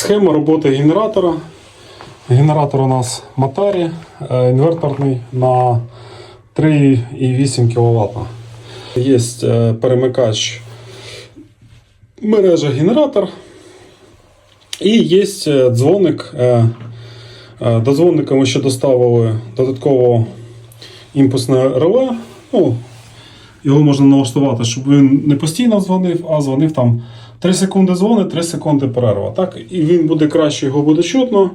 Схема роботи генератора. Генератор у нас Матарі, е, інверторний на 3,8 кВт. Є перемикач мережа генератор. І є е, дзвоник. е, До дзвоника ми ще доставили додатково імпульсне реле. Ну, його можна налаштувати, щоб він не постійно дзвонив, а дзвонив там 3 секунди дзвонить, 3 секунди перерва. Так? І він буде краще, його буде чутно,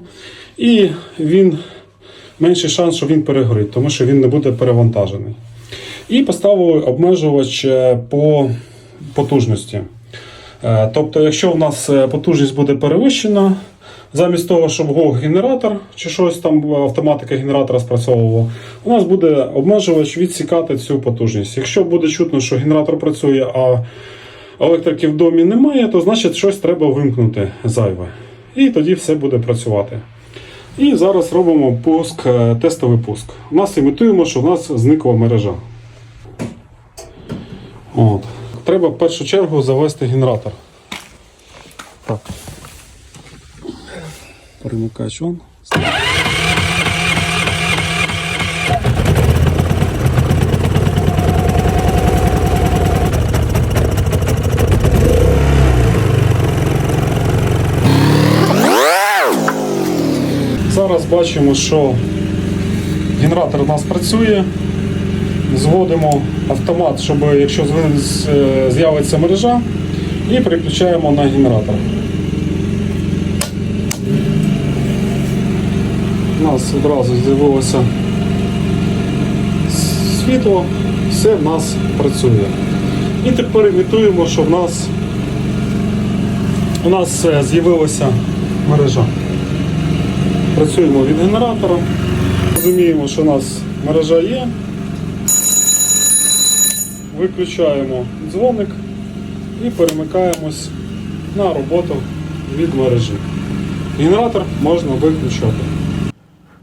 і він менший шанс, що він перегорить, тому що він не буде перевантажений. І поставили обмежувач е, по потужності. Е, Тобто, якщо в нас е, потужність буде перевищена, замість того, щоб го генератор чи щось там автоматика генератора спрацьовувала, у нас буде обмежувач відсікати цю потужність. Якщо буде чутно, що генератор працює, а електрики в домі немає, то значить щось треба вимкнути зайве. І тоді все буде працювати. І зараз робимо пуск, е, тестовий пуск. У нас імітуємо, що в нас зникла мережа. От. Треба в першу чергу завести генератор. Так. Перемикач он. Бачимо, що генератор у нас працює. Зводимо автомат, щоб якщо е, з'явиться мережа, і переключаємо на генератор. У нас одразу з'явилося світло, все в нас працює. І тепер імітуємо, що в нас у нас е, з'явилася мережа. Працюємо від генератора, розуміємо, що у нас мережа є. Виключаємо дзвоник і перемикаємось на роботу від мережі. Генератор можна виключати.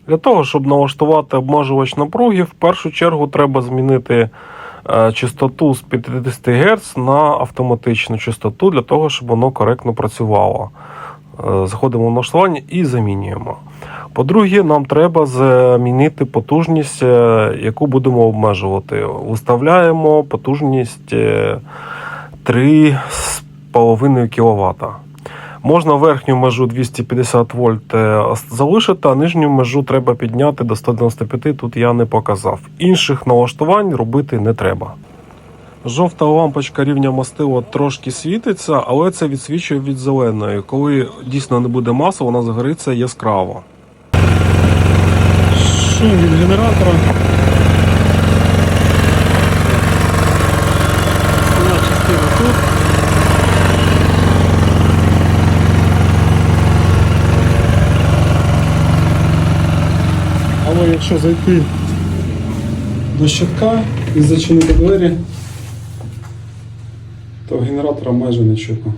Для того, щоб налаштувати обмежувач напруги, в першу чергу треба змінити е, частоту з 50 Гц на автоматичну частоту для того, щоб воно коректно працювало. Е, Заходимо в налаштування і замінюємо. По-друге, нам треба замінити потужність, е, яку будемо обмежувати. Виставляємо потужність е, 3,5 кВт. Можна верхню межу 250 вольт е, залишити, а нижню межу треба підняти до 195, тут я не показав. Інших налаштувань робити не треба. Жовта лампочка рівня мастила трошки світиться, але це відсвічує від зеленої. Коли дійсно не буде маси, вона загориться яскраво. Шум від генератора. Тут. Але якщо зайти до щитка і зачинити двері, то генератора майже не чутно.